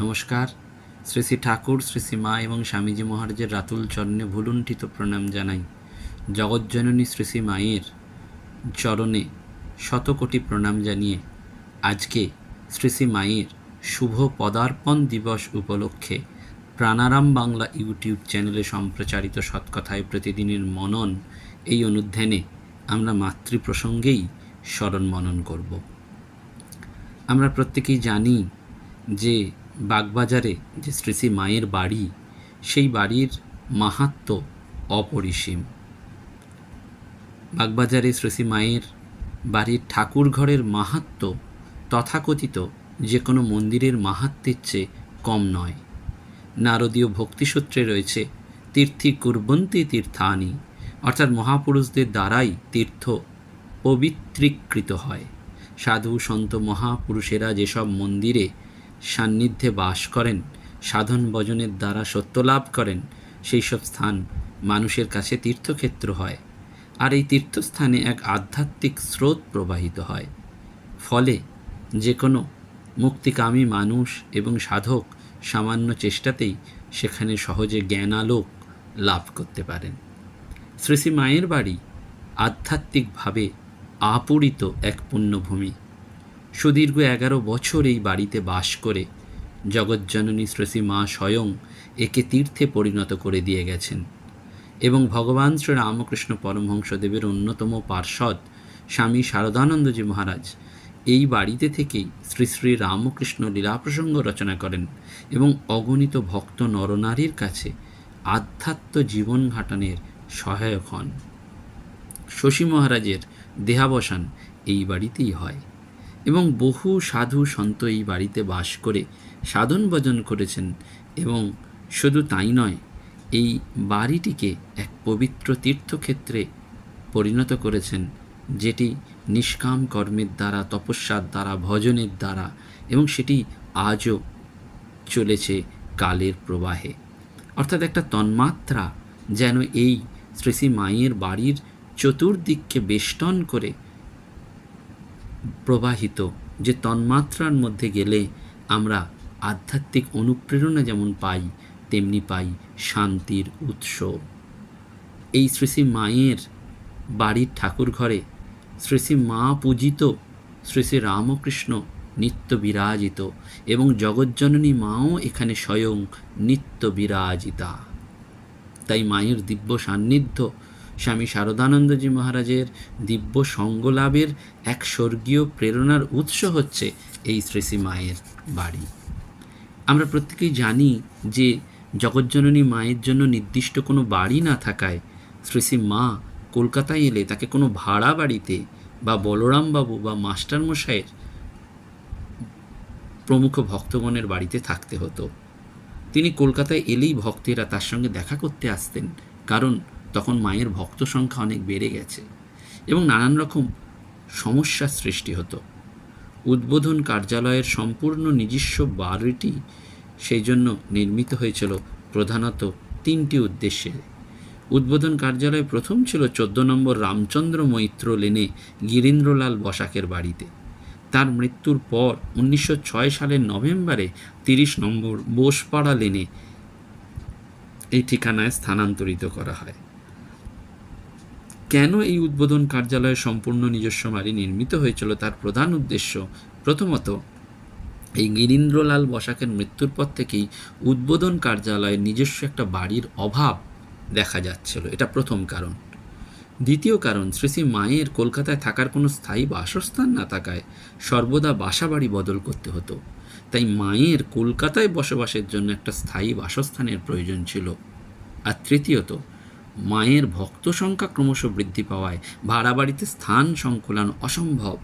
নমস্কার। শ্রী শ্রী ঠাকুর, শ্রী শ্রী মা এবং স্বামীজি মহারাজের রাতুল চরণে ভুলুণ্ঠিত প্রণাম জানাই। জগজ্জননী শ্রী শ্রী মায়ের চরণে শতকোটি প্রণাম জানিয়ে আজকে শ্রী শ্রী মায়ের শুভ পদার্পণ দিবস উপলক্ষে প্রাণারাম বাংলা ইউটিউব চ্যানেলে সম্প্রচারিত সৎকথায় প্রতিদিনের মনন এই অনুধ্যানে আমরা মাতৃ প্রসঙ্গেই স্মরণ মনন করব। আমরা প্রত্যেকেই জানি যে বাগবাজারে যে শ্রী শ্রী মায়ের বাড়ি, সেই বাড়ির মাহাত্ম অপরিসীম। বাগবাজারে শ্রী শ্রী মায়ের বাড়ির ঠাকুর ঘরের মাহাত্ম তথাকথিত যে কোনো মন্দিরের মাহাত্মের চেয়ে কম নয়। নারদীয় ভক্তিসূত্রে রয়েছে, তীর্থি কুর্বন্তি তীর্থানি অর্থাৎ মহাপুরুষদের দ্বারাই তীর্থ পবিত্রীকৃত হয়। সাধু, সন্ত, মহাপুরুষেরা যেসব মন্দিরে সান্নিধ্যে বাস করেন, সাধন ভজনের দ্বারা সত্য লাভ করেন সেই সব স্থান মানুষের কাছে তীর্থক্ষেত্র হয়। আর এই তীর্থস্থানে এক আধ্যাত্মিক স্রোত প্রবাহিত হয়। ফলে যে কোনো মুক্তিকামী মানুষ এবং সাধক সামান্য চেষ্টাতেই সেখানে সহজে জ্ঞানালোক লাভ করতে পারেন। শ্রী মায়ের বাড়ি আধ্যাত্মিকভাবে আপূরিত এক পুণ্যভূমি। সুদীর্ঘ এগারো বছর এই বাড়িতে বাস করে। জগজ্জননী শ্রী শ্রী মা স্বয়ং একে তীর্থে পরিণত করে দিয়ে গেছেন এবং ভগবান শ্রী রামকৃষ্ণ পরমহংসদেবের অন্যতম পার্ষদ স্বামী শারদানন্দজি মহারাজ এই বাড়িতে থেকেই শ্রী শ্রী রামকৃষ্ণ লীলাপ্রসঙ্গ রচনা করেন এবং অগণিত ভক্ত নরনারীর কাছে আধ্যাত্ম জীবন ঘাটানের সহায়ক হন। শশী মহারাজের দেহাবসান এই বাড়িতেই হয়। এবং বহু সাধু সন্ত এই বাড়িতে বাস করে সাধন ভজন করেছেন এবং শুধু তাই নয়, এই বাড়িটিকে এক পবিত্র তীর্থক্ষেত্রে পরিণত করেছেন, যেটি নিষ্কাম কর্মের দ্বারা, তপস্যার দ্বারা, ভজনের দ্বারা এবং সেটি আজও চলেছে কালের প্রবাহে। অর্থাৎ একটা তন্মাত্রা যেন এই শ্রী মায়ের বাড়ির চতুর্দিককে বেষ্টন করে প্রবাহিত, যে তন্মাত্রার মধ্যে গেলে আমরা আধ্যাত্মিক অনুপ্রেরণা যেমন পাই, তেমনি পাই শান্তির উৎস। এই শ্রী শ্রী মায়ের বাড়ির ঠাকুর ঘরে শ্রী শ্রী মা পূজিত শ্রী শ্রী রামকৃষ্ণ নিত্য বিরাজিত এবং জগজ্জননী মাও এখানে স্বয়ং নিত্য বিরাজিতা। তাই মায়ের দিব্য সান্নিধ্য স্বামী শারদানন্দজি মহারাজের দিব্য সঙ্গলাভের এক স্বর্গীয় প্রেরণার উৎস হচ্ছে এই শ্রী শ্রী মায়ের বাড়ি। আমরা প্রত্যেকেই জানি যে জগজ্জননী মায়ের জন্য নির্দিষ্ট কোনো বাড়ি না থাকায় শ্রী শ্রী মা কলকাতায় এলে তাকে কোনো ভাড়া বাড়িতে বা বলরামবাবু বা মাস্টারমশাইয়ের প্রমুখ ভক্তগণের বাড়িতে থাকতে হতো। তিনি কলকাতায় এলেই ভক্তেরা তার সঙ্গে দেখা করতে আসতেন। কারণ তখন মায়ের ভক্ত সংখ্যা অনেক বেড়ে গেছে এবং নানান রকম সমস্যার সৃষ্টি হতো। উদ্বোধন কার্যালয়ের সম্পূর্ণ নিজস্ব বাড়িটি সেই জন্য নির্মিত হয়েছিল প্রধানত তিনটি উদ্দেশ্যে। উদ্বোধন কার্যালয় প্রথম ছিল চোদ্দ নম্বর রামচন্দ্র মৈত্র লেনে গিরীন্দ্রলাল বসাকের বাড়িতে। তার মৃত্যুর পর উনিশশো ছয় সালের নভেম্বরে তিরিশ নম্বর বোসপাড়া লেনে এই ঠিকানায় স্থানান্তরিত করা হয়। কেন এই উদ্বোধন কার্যালয়ে সম্পূর্ণ নিজস্ব বাড়ি নির্মিত হয়েছিল তার প্রধান উদ্দেশ্য? প্রথমত, এই গিরীন্দ্রলাল বসাকের মৃত্যুর পর থেকেই উদ্বোধন কার্যালয়ের নিজস্ব একটা বাড়ির অভাব দেখা যাচ্ছিল। এটা প্রথম কারণ। দ্বিতীয় কারণ, শ্রী শ্রী মায়ের কলকাতায় থাকার কোনো স্থায়ী বাসস্থান না থাকায় সর্বদা বাসা বাড়ি বদল করতে হতো। তাই মায়ের কলকাতায় বসবাসের জন্য একটা স্থায়ী বাসস্থানের প্রয়োজন ছিল। আর তৃতীয়ত মায়ের ভক্ত সংখ্যা ক্রমশ বৃদ্ধি পাওয়ায় ভাড়া বাড়িতে স্থান সংকুলান অসম্ভব।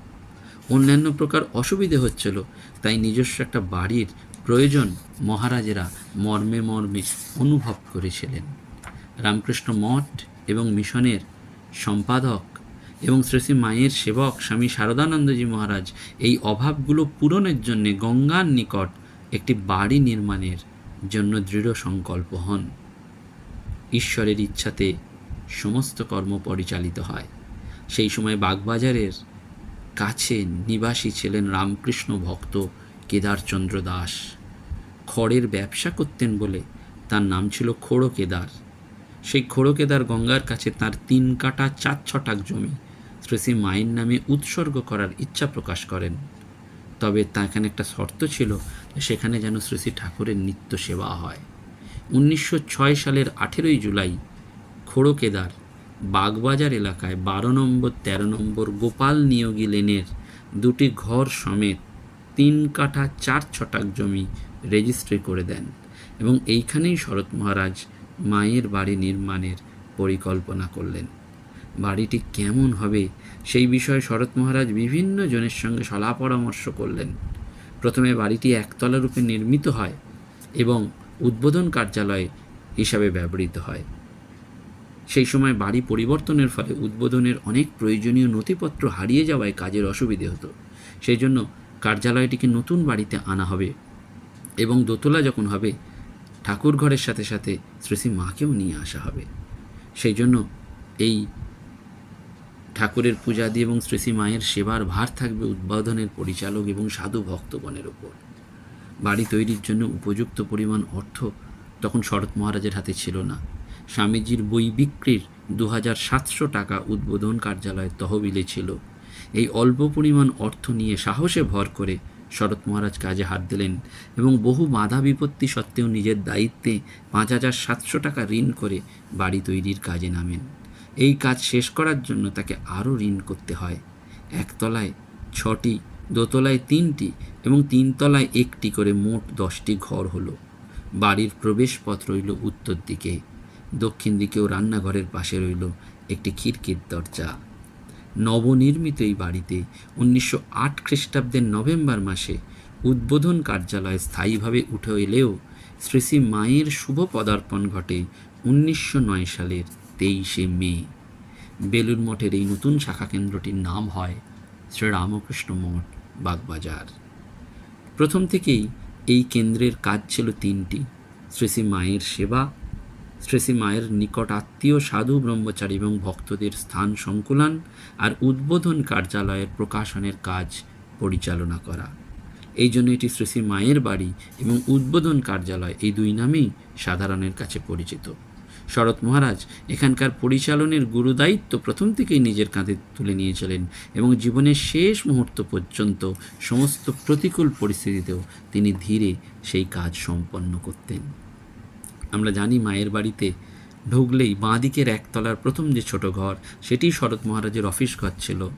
অন্যান্য প্রকার অসুবিধে হচ্ছিল, তাই নিজস্ব একটা বাড়ির প্রয়োজন মহারাজেরা মর্মে মর্মে অনুভব করেছিলেন। রামকৃষ্ণ মঠ এবং মিশনের সম্পাদক এবং শ্রী মায়ের সেবক স্বামী শারদানন্দজি মহারাজ এই অভাবগুলো পূরণের জন্যে গঙ্গার নিকট একটি বাড়ি নির্মাণের জন্য দৃঢ় সংকল্প হন। ঈশ্বরের ইচ্ছাতে সমস্ত কর্ম পরিচালিত হয়। সেই সময় বাগবাজারের কাছে নিবাসী ছিলেন রামকৃষ্ণ ভক্ত কেদারচন্দ্র দাস। খড়ের ব্যবসা করতেন বলে তার নাম ছিল খোড়ো কেদার সেই খোড়ো কেদার গঙ্গার কাছে তার তিন কাটা চার ছটাক জমি শ্রী শ্রী মায়ের নামে উৎসর্গ করার ইচ্ছা প্রকাশ করেন। তবে তা এখানে একটা শর্ত ছিল সেখানে যেন শ্রী শ্রী ঠাকুরের নিত্য সেবা হয়। উনিশশো ছয় সালের আঠেরোই জুলাই খোড়ো কেদার বাগবাজার এলাকায় বারো নম্বর, তেরো নম্বর গোপাল নিয়োগী লেনের দুটি ঘর সমেত তিন কাঠা চার ছটাক জমি রেজিস্ট্রি করে দেন এবং এইখানেই শরৎ মহারাজ মায়ের বাড়ি নির্মাণের পরিকল্পনা করলেন। বাড়িটি কেমন হবে সেই বিষয়ে শরৎ মহারাজ বিভিন্ন জনের সঙ্গে সলা পরামর্শ করলেন। প্রথমে বাড়িটি একতলা রূপে নির্মিত হয় এবং উদ্বোধন কার্যালয় হিসাবে ব্যবহৃত হয়। সেই সময় বাড়ি পরিবর্তনের ফলে উদ্বোধনের অনেক প্রয়োজনীয় নথিপত্র হারিয়ে যাওয়ায় কাজের অসুবিধে হতো। সেই জন্য কার্যালয়টিকে নতুন বাড়িতে আনা হবে এবং দোতলা যখন হবে, ঠাকুর ঘরের সাথে সাথে শ্রী মাকেও নিয়ে আসা হবে। সেই জন্য এই ঠাকুরের পূজাদি এবং শ্রী মায়ের সেবার ভার থাকবে উদ্বোধনের পরিচালক এবং সাধু ভক্তগণের ওপর। বাড়ি তৈরির জন্য উপযুক্ত পরিমাণ অর্থ তখন শরৎ মহারাজের হাতে ছিল না। স্বামীজির বই বিক্রির দু হাজার সাতশো টাকা উদ্বোধন কার্যালয়ের তহবিলে ছিল। এই অল্প পরিমাণ অর্থ নিয়ে সাহসে ভর করে শরৎ মহারাজ কাজে হাত দিলেন এবং বহু বাধা বিপত্তি সত্ত্বেও নিজের দায়িত্বে পাঁচ হাজার সাতশো টাকা ঋণ করে বাড়ি তৈরির কাজে নামেন। এই কাজ শেষ করার জন্য তাকে আরও ঋণ করতে হয়। একতলায় ছটি দোতলায় তিনটি এবং তিনতলায় একটি করে মোট দশটি ঘর হলো। বাড়ির প্রবেশপথ রইল উত্তর দিকে। দক্ষিণ দিকেও রান্নাঘরের পাশে রইল একটি খিড়কির দরজা। নবনির্মিত এই বাড়িতে উনিশশো আট খ্রিস্টাব্দের নভেম্বর মাসে উদ্বোধন কার্যালয় স্থায়ীভাবে উঠে এলেও শ্রী শ্রী মায়ের শুভ পদার্পণ ঘটে উনিশশো নয় সালের তেইশে মে। বেলুর মঠের এই নতুন শাখা কেন্দ্রটির নাম হয় শ্রী রামকৃষ্ণ মঠ। বাগবাজার। প্রথম থেকেই এই কেন্দ্রের কাজ ছিল তিনটি শ্রী শ্রী মায়ের সেবা শ্রী শ্রী মায়ের নিকট আত্মীয়, সাধু, ব্রহ্মচারী এবং ভক্তদের স্থান সংকুলন আর উদ্বোধন কার্যালয়ের প্রকাশনের কাজ পরিচালনা করা। এই জন্য এটি শ্রী শ্রী মায়ের বাড়ি এবং উদ্বোধন কার্যালয় এই দুই নামেই সাধারণের কাছে পরিচিত। শরৎ মহারাজ এখানকার পরিচালনের গুরুদায়িত্ব প্রথম থেকেই নিজের কাঁধে তুলে নিয়েছিলেন এবং জীবনের শেষ মুহূর্ত পর্যন্ত সমস্ত প্রতিকূল পরিস্থিতিতেও তিনি ধীরে সেই কাজ সম্পন্ন করতেন। আমরা জানি মায়ের বাড়িতে ঢুকলেই বাঁদিকের একতলার প্রথম যে ছোট ঘর, সেটি শরৎ মহারাজের অফিস ঘর ছিল।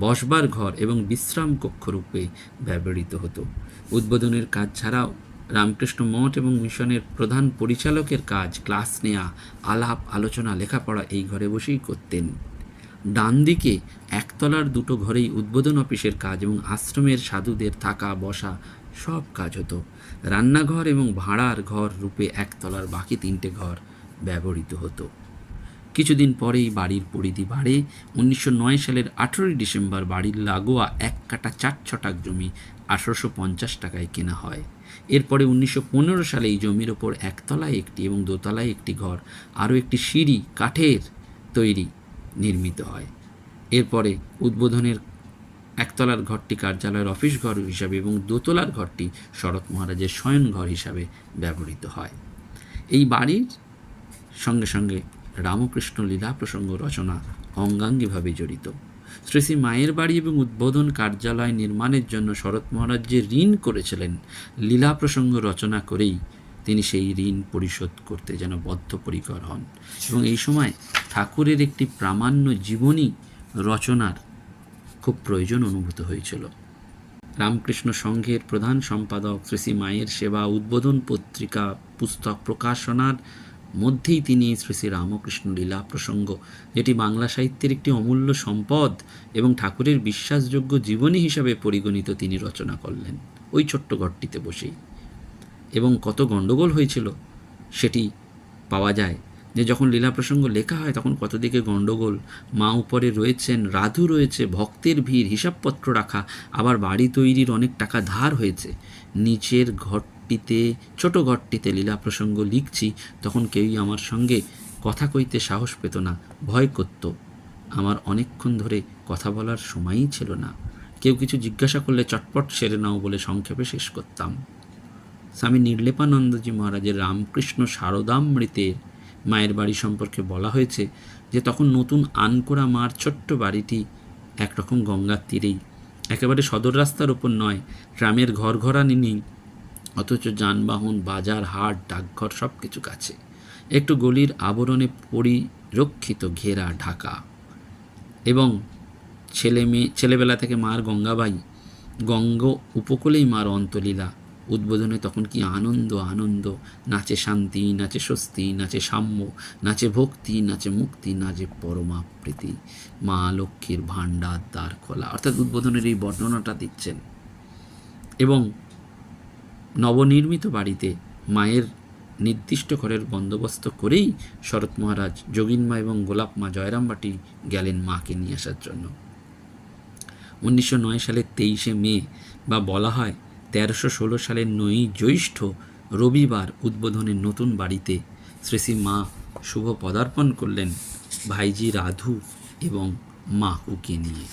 বসবার ঘর এবং বিশ্রাম কক্ষরূপে ব্যবহৃত হতো। উদ্বোধনের কাজ ছাড়াও রামকৃষ্ণ মঠ এবং মিশনের প্রধান পরিচালকের কাজ, ক্লাস নেওয়া আলাপ, আলোচনা, লেখাপড়া এই ঘরে বসেই করতেন। ডান দিকে একতলার দুটো ঘরেই উদ্বোধন অফিসের কাজ এবং আশ্রমের সাধুদের থাকা, বসা সব কাজ হতো। রান্নাঘর এবং ভাড়ার ঘর রূপে একতলার বাকি তিনটে ঘর ব্যবহৃত হতো। কিছুদিন পরেই বাড়ির পরিধি বাড়ে। উনিশশো নয় সালের আঠেরোই ডিসেম্বর বাড়ির লাগোয়া এক কাটা চার ছটাক জমি আঠারোশো পঞ্চাশ টাকায় কেনা হয়। এরপরে উনিশশো পনেরো সালে এই জমির ওপর একতলায় একটি এবং দোতলায় একটি ঘর, আরও একটি সিঁড়ি, কাঠের তৈরি নির্মিত হয়। এরপরে উদ্বোধনের একতলার ঘরটি কার্যালয়ের অফিস ঘর হিসাবে এবং দোতলার ঘরটি শরৎ মহারাজের শয়ন ঘর হিসাবে ব্যবহৃত হয়। এই বাড়ির সঙ্গে সঙ্গে রামকৃষ্ণ লীলা প্রসঙ্গ রচনা অঙ্গাঙ্গিভাবে জড়িত। শ্রী শ্রী মায়ের বাড়ি এবং উদ্বোধন কার্যালয় নির্মাণের জন্য শরৎ মহারাজ যে ঋণ করেছিলেন, লীলা প্রসঙ্গ রচনা করেই তিনি সেই ঋণ পরিশোধ করতে যেন বদ্ধপরিকর হন। এবং এই সময় ঠাকুরের একটি প্রামাণ্য জীবনী রচনার খুব প্রয়োজন অনুভূত হয়েছিল। রামকৃষ্ণ সংঘের প্রধান সম্পাদক শ্রী শ্রী মায়ের সেবা, উদ্বোধন পত্রিকা, পুস্তক প্রকাশনার মধ্যেই তিনি শ্রী শ্রী রামকৃষ্ণ লীলা প্রসঙ্গ, যেটি বাংলা সাহিত্যের একটি অমূল্য সম্পদ এবং ঠাকুরের বিশ্বাসযোগ্য জীবনী হিসাবে পরিগণিত তিনি রচনা করলেন, ওই ছোট্ট ঘরটিতে বসেই। এবং কত গণ্ডগোল হয়েছিল সেটি পাওয়া যায় যে যখন লীলা প্রসঙ্গ লেখা হয় তখন কতদিকে গণ্ডগোল, মা উপরে রয়েছেন, রাধু রয়েছে, ভক্তের ভিড়, হিসাবপত্র রাখা, আবার বাড়ি তৈরির অনেক টাকা ধার হয়েছে, নিচের ঘরটিতে ছোট ঘরটিতে লীলা প্রসঙ্গ লিখছি, তখন কেউই আমার সঙ্গে কথা কইতে সাহস পেত না, ভয় করত। আমার অনেকক্ষণ ধরে কথা বলার সময়ই ছিল না। কেউ কিছু জিজ্ঞাসা করলে চটপট সেরে নাও বলে সংক্ষেপে শেষ করতাম। স্বামী নির্লেপানন্দজি মহারাজের রামকৃষ্ণ শারদামৃতের মায়ের বাড়ি সম্পর্কে বলা হয়েছে যে, তখন নতুন আনকোরা মার ছোট্ট বাড়িটি একরকম গঙ্গার তীরেই। একেবারে সদর রাস্তার ওপর নয়, গ্রামের ঘর ঘরানি নেই অথচ যানবাহন, বাজার, হাট, ডাকঘর সব কিছু কাছে। একটু গলির আবরণে পরিরক্ষিত ঘেরা ঢাকা। এবং ছেলে মেয়ে, ছেলেবেলা থেকে মার গঙ্গাবাই, গঙ্গ উপকূলেই মার অন্তলীলা। উদ্বোধনে তখন কি আনন্দ আনন্দ। নাচে শান্তি, নাচে স্বস্তি, নাচে সাম্য, নাচে ভক্তি, নাচে মুক্তি, নাচে পরমাপ্রীতি। মা লক্ষ্মীর ভাণ্ডার, দ্বার খোলা। অর্থাৎ উদ্বোধনের এই বর্ণনাটা দিচ্ছেন। এবং নবনির্মিত বাড়িতে মায়ের নির্দিষ্ট ঘরের বন্দোবস্ত করেই শরৎ মহারাজ যোগিনমা এবং গোলাপ মা জয়রামবাটি গেলেন মাকে নিয়ে আসার জন্য। উনিশশো নয় সালের তেইশে মে বা বলা হয় তেরোশো ষোলো সালের নয়ই জ্যৈষ্ঠ রবিবার উদ্বোধনের নতুন বাড়িতে শ্রী মা শুভ পদার্পণ করলেন ভাইজি রাধু এবং মা উকে নিয়ে।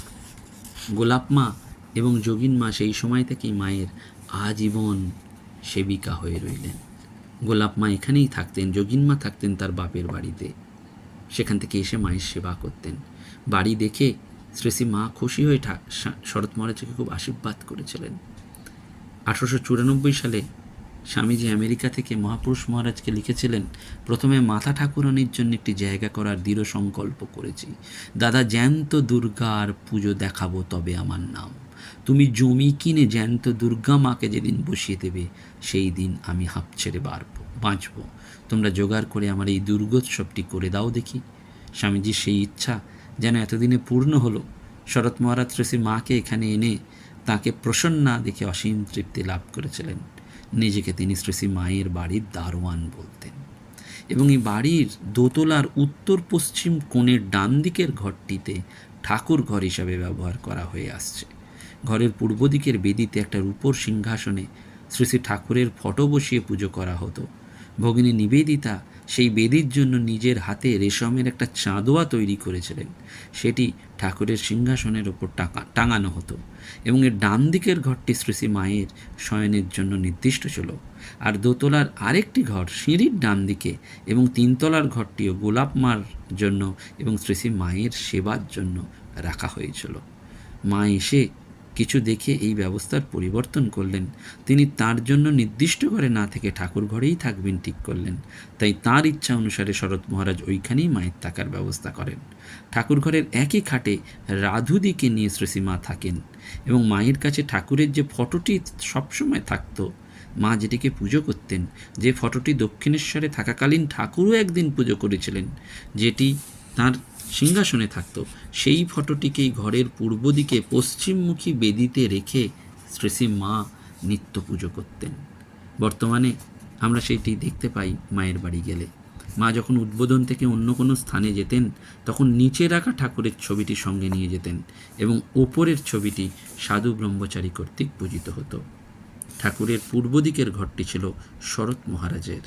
গোলাপ মা এবং যোগিন মা সেই সময় থেকেই মায়ের আজীবন সেবিকা হয়ে রইলেন। গোলাপ মা এখানেই থাকতেন, যোগিন মা থাকতেন তার বাপের বাড়িতে। সেখান থেকে এসে মায়ের সেবা করতেন। বাড়ি দেখে শ্রী শ্রী মা খুশি হয়ে শরৎ মহারাজকে খুব আশীর্বাদ করেছিলেন। আঠারোশো চুরানব্বই সালে স্বামীজি আমেরিকা থেকে মহাপুরুষ মহারাজকে লিখেছিলেন, প্রথমে মাথা ঠাকুরানির জন্য একটি জায়গা করার দৃঢ় সংকল্প করেছি। দাদা জ্যান্ত দুর্গার পুজো দেখাবো তবে আমার নাম। তুমি জমি কিনে জ্যান্ত দুর্গা মাকে যেদিন বসিয়ে দেবে, সেই দিন আমি হাঁপ ছেড়ে বাড়ব, বাঁচব। তোমরা জোগাড় করে আমার এই দুর্গোৎসবটি করে দাও দেখি। স্বামীজির সেই ইচ্ছা যেন এতদিনে পূর্ণ হলো। শরৎ মহারাজ শ্রী মাকে এখানে এনে তাকে প্রসন্না দেখে অসীম তৃপ্তি লাভ করেছিলেন। নিজেকে তিনি শ্রী মায়ের বাড়ির দারোয়ান বলতেন। এবং এই বাড়ির দোতলার উত্তর পশ্চিম কোণের ডান দিকের ঘরটিতে ঠাকুর ঘর হিসাবে ব্যবহার করা হয়ে আসছে। ঘরের পূর্ব দিকের বেদিতে একটা রূপোর সিংহাসনে শ্রী শ্রী ঠাকুরের ফটো বসিয়ে পুজো করা হতো। ভগিনী নিবেদিতা সেই বেদির জন্য নিজের হাতে রেশমের একটা চাঁদোয়া তৈরি করেছিলেন। সেটি ঠাকুরের সিংহাসনের ওপর টাকা, টাঙানো হতো এবং এর ডান দিকের ঘরটি শ্রী শ্রী মায়ের শয়নের জন্য নির্দিষ্ট ছিল। আর দোতলার আরেকটি ঘর সিঁড়ির ডান দিকে এবং তিনতলার ঘরটিও গোলাপ মার জন্য এবং শ্রী শ্রী মায়ের সেবার জন্য রাখা হয়েছিল। মা এসে কিছু দেখে এই ব্যবস্থার পরিবর্তন করলেন। তিনি তার জন্য নির্দিষ্ট ঘরে না থেকে ঠাকুর ঘরেই থাকবেন ঠিক করলেন। তাই তার ইচ্ছা অনুসারে শরৎ মহারাজ ওইখানেই মায়ের থাকার ব্যবস্থা করেন। ঠাকুর ঘরের একই খাটে রাধুদিকে নিয়ে শ্রীসীমা থাকেন এবং মায়ের কাছে ঠাকুরের যে ফটোটি সবসময় থাকতো, মা যেটিকে পুজো করতেন, যে ফটোটি দক্ষিণেশ্বরে থাকাকালীন ঠাকুরও একদিন পুজো করেছিলেন, যেটি তার সিংহাসনে থাকতো। সেই ফটোটিকেই ঘরের পূর্ব দিকে পশ্চিমমুখী বেদিতে রেখে শ্রীশ্রী মা নিত্য পুজো করতেন। বর্তমানে আমরা সেইটি দেখতে পাই মায়ের বাড়ি গেলে। মা যখন উদ্বোধন থেকে অন্য কোনো স্থানে যেতেন, তখন নিচে রাখা ঠাকুরের ছবিটি সঙ্গে নিয়ে যেতেন এবং ওপরের ছবিটি সাধু ব্রহ্মচারী কর্তৃক পূজিত হতো। ঠাকুরের পূর্ব দিকের ঘরটি ছিল শরৎ মহারাজের।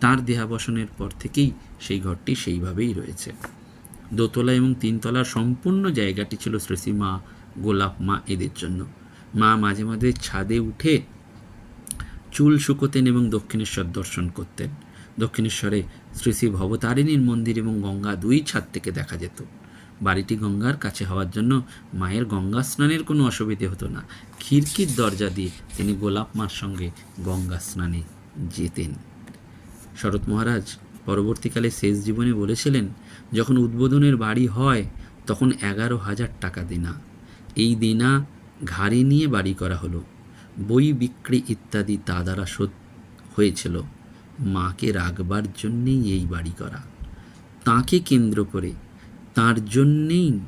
তার দেহাবসনের পর থেকেই সেই ঘরটি সেইভাবেই রয়েছে। দোতলা এবং তিনতলার সম্পূর্ণ জায়গাটি ছিল শ্রেষী মা গোলাপ মা এদের জন্য। মা মাঝে মাঝে ছাদে উঠে চুল শুকোতেন এবং দক্ষিণেশ্বর দর্শন করতেন। দক্ষিণেশ্বরে শ্রী শ্রী ভবতারিণীর মন্দির এবং গঙ্গা দুই ছাদ থেকে দেখা যেত। বাড়িটি গঙ্গার কাছে হওয়ার জন্য মায়ের গঙ্গা স্নানের কোনো অসুবিধে হতো না। খিড়কির দরজা দিয়ে তিনি গোলাপ মার সঙ্গে গঙ্গা স্নানে যেতেন। শরৎ মহারাজ পরবর্তীকালে শেষ জীবনে বলেছিলেন, যখন উদ্বোধনের বাড়ি হয়, তখন এগারো হাজার টাকা দেনা। এই দেনা ঘাড়ে নিয়ে বাড়ি করা হলো। বই বিক্রি ইত্যাদি তা দ্বারা শোধ হয়েছিল। মাকে রাখবার জন্যেই এই বাড়ি করা। তাকে কেন্দ্র করে, তার জন্যেই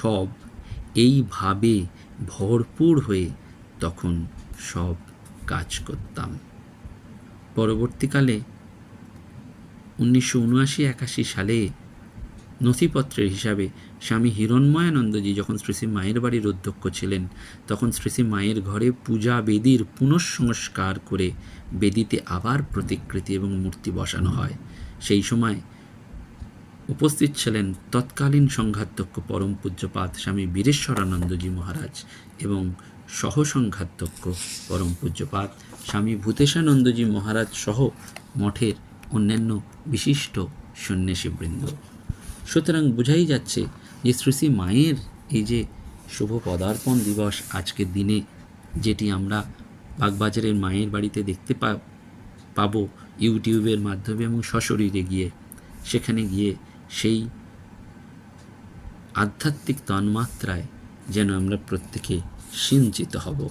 সব এইভাবে ভরপুর হয়ে তখন সব কাজ করতাম। পরবর্তীকালে উনিশশো উনআশি, একাশি সালে নথিপত্রের হিসাবে স্বামী হিরণময়ানন্দজি যখন শ্রী শ্রী মায়ের বাড়ির অধ্যক্ষ ছিলেন, তখন শ্রী শ্রী মায়ের ঘরে পূজা বেদির পুনঃসংস্কার করে বেদিতে আবার প্রতিকৃতি এবং মূর্তি বসানো হয়। সেই সময় উপস্থিত ছিলেন তৎকালীন সংঘাধ্যক্ষ পরম পূজ্যপাত স্বামী বীরেশ্বরানন্দজি মহারাজ এবং সহসংঘাধ্যক্ষ পরম পূজ্যপাত স্বামী ভূতেশানন্দজি মহারাজ সহ মঠের অন্যান্য বিশিষ্ট সন্ন্যাসীবৃন্দ। সুতরাং বোঝাই যাচ্ছে যে শ্রী শ্রী মায়ের এই যে শুভ পদার্পণ দিবস আজকের দিনে, যেটি আমরা বাগবাজারের মায়ের বাড়িতে দেখতে পা, পাবো ইউটিউবের মাধ্যমে এবং সশরীরে গিয়ে, সেখানে গিয়ে সেই আধ্যাত্মিক তন্মাত্রায় যেন আমরা প্রত্যেকে সিঞ্চিত হব।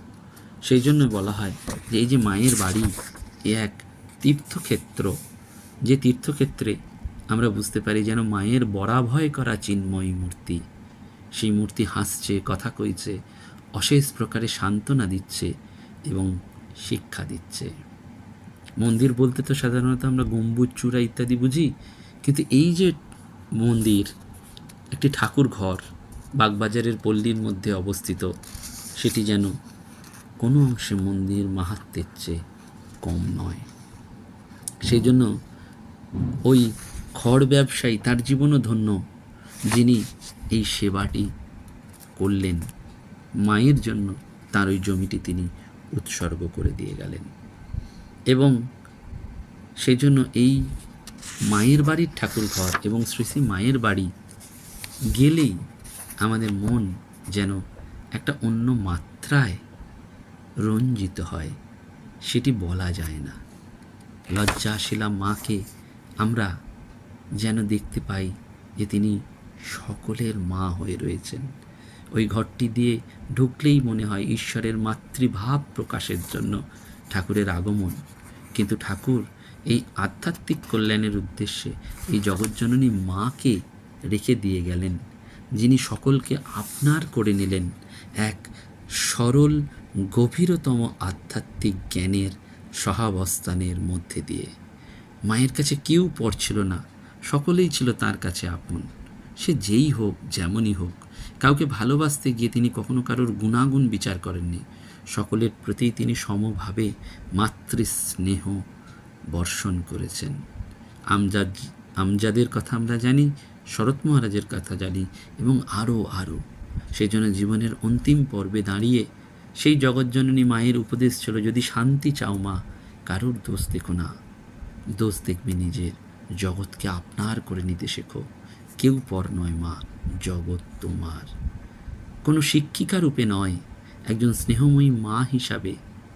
সেই জন্য বলা হয় যে এই যে মায়ের বাড়ি, এ এক তীর্থক্ষেত্র যে তীর্থক্ষেত্রে আমরা বুঝতে পারি যেন মায়ের বরাভয় করা চিন্ময়ী মূর্তি। সেই মূর্তি হাসছে, কথা কইছে, অশেষ প্রকারে সান্ত্বনা দিচ্ছে এবং শিক্ষা দিচ্ছে। মন্দির বলতে তো সাধারণত আমরা গম্বুজ, চূড়া ইত্যাদি বুঝি, কিন্তু এই যে মন্দির, একটি ঠাকুর ঘর বাগবাজারের পল্লীর মধ্যে অবস্থিত, সেটি যেন কোনো অংশে মন্দির মাহাত্মের চেয়ে কম নয়। সেই জন্য ওই খড় ব্যবসায়ী তার জীবনও ধন্য, যিনি এই সেবাটি করলেন। মায়ের জন্য তার ওই জমিটি তিনি উৎসর্গ করে দিয়ে গেলেন। এবং সেই জন্য এই মায়ের বাড়ির ঠাকুর ঘর এবং শ্রী শ্রী মায়ের বাড়ি গেলেই আমাদের মন যেন একটা অন্য মাত্রায় রঞ্জিত হয়, সেটি বলা যায় না। লজ্জাশীলা মাকে আমরা যেন দেখতে পাই যে তিনি সকলের মা হয়ে রয়েছেন। ওই ঘরটি দিয়ে ঢুকলেই মনে হয় ঈশ্বরের মাতৃভাব প্রকাশের জন্য ঠাকুরের আগমন। কিন্তু ঠাকুর এই আধ্যাত্মিক কল্যাণের উদ্দেশ্যে এই জগজ্জননী মাকে রেখে দিয়ে গেলেন। যিনি সকলকে আপনার করে নিলেন এক সরল, গভীরতম আধ্যাত্মিক জ্ঞানের সহাবস্থানের মধ্যে দিয়ে। মায়ের কাছে কেউ পর ছিল না। সকলেই ছিল তার কাছে আপন। সে যেই হোক, যেমনই হোক, কাউকে ভালোবাসতে গিয়ে তিনি কখনো কারোর গুণাগুণ বিচার করেননি। সকলের প্রতি তিনি সমভাবে মাতৃস্নেহ বর্ষণ করেছেন। আমজাদ, আমজাদের কথা আমরা জানি, শরৎ মহারাজের কথা জানি এবং আরও আরও। সেই জন্য জীবনের অন্তিম পর্বে দাঁড়িয়ে সেই জগজ্জননী মায়ের উপদেশ ছিল, যদি শান্তি চাও মা, কারোর দোষ দেখো না। দোষ দেখবে নিজের। জগৎকে আপনার করে নিতে শেখো। কেউ পর নয় মা, জগৎ তোমার। কোনো শিক্ষিকা রূপে নয়, একজন স্নেহময়ী মা হিসাবে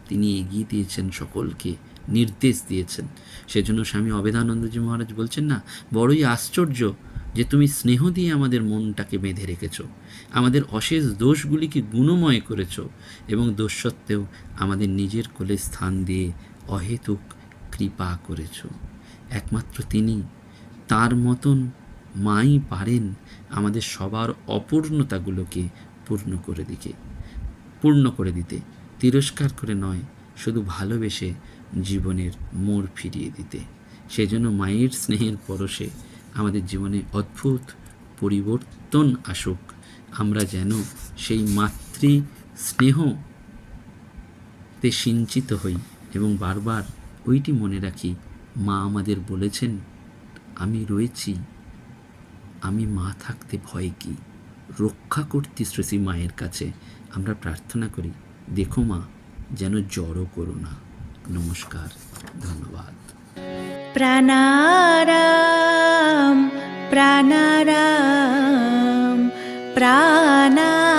তিনি এগিয়ে দিয়েছেন সকলকে, নির্দেশ দিয়েছেন। সেজন্য স্বামী অবেদানন্দজি মহারাজ বলছেন না, বড়ই আশ্চর্য যে তুমি স্নেহ দিয়ে আমাদের মনটাকে বেঁধে রেখেছ। আমাদের অশেষ দোষগুলিকে গুণময় করেছ এবং দোষ সত্ত্বেও আমাদের নিজের কোলে স্থান দিয়ে অহেতুক কৃপা করেছ। একমাত্র তিনি। তার মতন মাই পারেন আমাদের সবার অপূর্ণতাগুলোকে পূর্ণ করে দিকে পূর্ণ করে দিতে। তিরস্কার করে নয়, শুধু ভালোবেসে জীবনের মোড় ফিরিয়ে দিতে। সেজন্য মায়ের স্নেহের পরশে আমাদের জীবনে অদ্ভুত পরিবর্তন আসুক। আমরা যেন সেই মাতৃ স্নেহতে সিঞ্চিত হই এবং বারবার ওইটি মনে রাখি। মা আমাদের বলেছেন, আমি রয়েছি, আমি মা থাকতে ভয় কি? রক্ষা করতে শ্রেষী মায়ের কাছে আমরা প্রার্থনা করি। দেখো মা, যেন জড়ো করো না। নমস্কার, ধন্যবাদ। প্রাণারাম প্রাণারাম প্রাণা